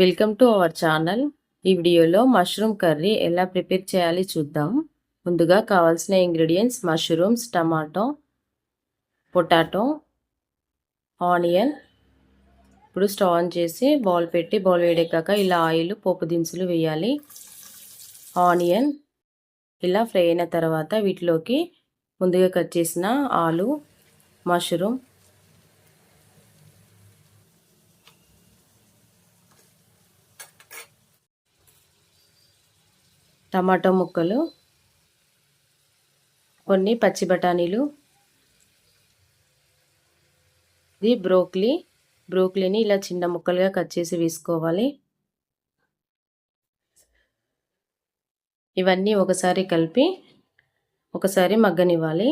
Welcome to our channel ఈ వీడియోలో mushroom curry ఎలా ప్రిపేర్ చేయాలి చూద్దాం. ముందుగా కావాల్సిన ingredients mushrooms tomato potato onion ఇప్పుడు స్టవ్ ఆన్ చేసి బౌల్ పెట్టి బౌల్ వేడెక్కాక ఇలా ఆయిల్ పోపు దినుసులు వేయాలి. ఆనియన్ ఇలా ఫ్రై అయిన తర్వాత వీటిలోకి ముందుగా కట్ చేసిన ఆలు మష్రూమ్ టమాటో ముక్కలు కొన్ని పచ్చి బఠానీలు ఇది బ్రోక్లీ. బ్రోక్లీని ఇలా చిన్న ముక్కలుగా కట్ చేసి వేసుకోవాలి. ఇవన్నీ ఒకసారి కలిపి ఒకసారి మగ్గనివ్వాలి.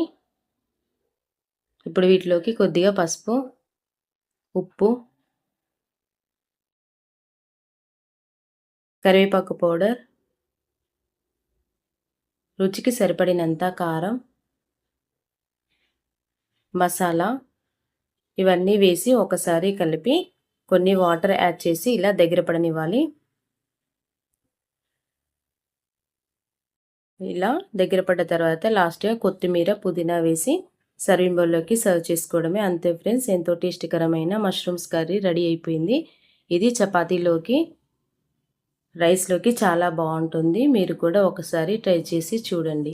ఇప్పుడు వీటిలోకి కొద్దిగా పసుపు ఉప్పు కరివేపాకు పౌడర్ రుచికి సరిపడినంత కారం మసాలా ఇవన్నీ వేసి ఒకసారి కలిపి కొన్ని వాటర్ యాడ్ చేసి ఇలా దగ్గర పడనివ్వాలి. ఇలా దగ్గర పడ్డ తర్వాత లాస్ట్గా కొత్తిమీర పుదీనా వేసి సర్వింగ్ బౌల్లోకి సర్వ్ చేసుకోవడమే అంతే ఫ్రెండ్స్. ఎంతో టేస్టీకరమైన మష్రూమ్స్ కర్రీ రెడీ అయిపోయింది. ఇది చపాతీలోకి రైస్లోకి చాలా బాగుంటుంది మీరు కూడా ఒకసారి ట్రై చేసి చూడండి.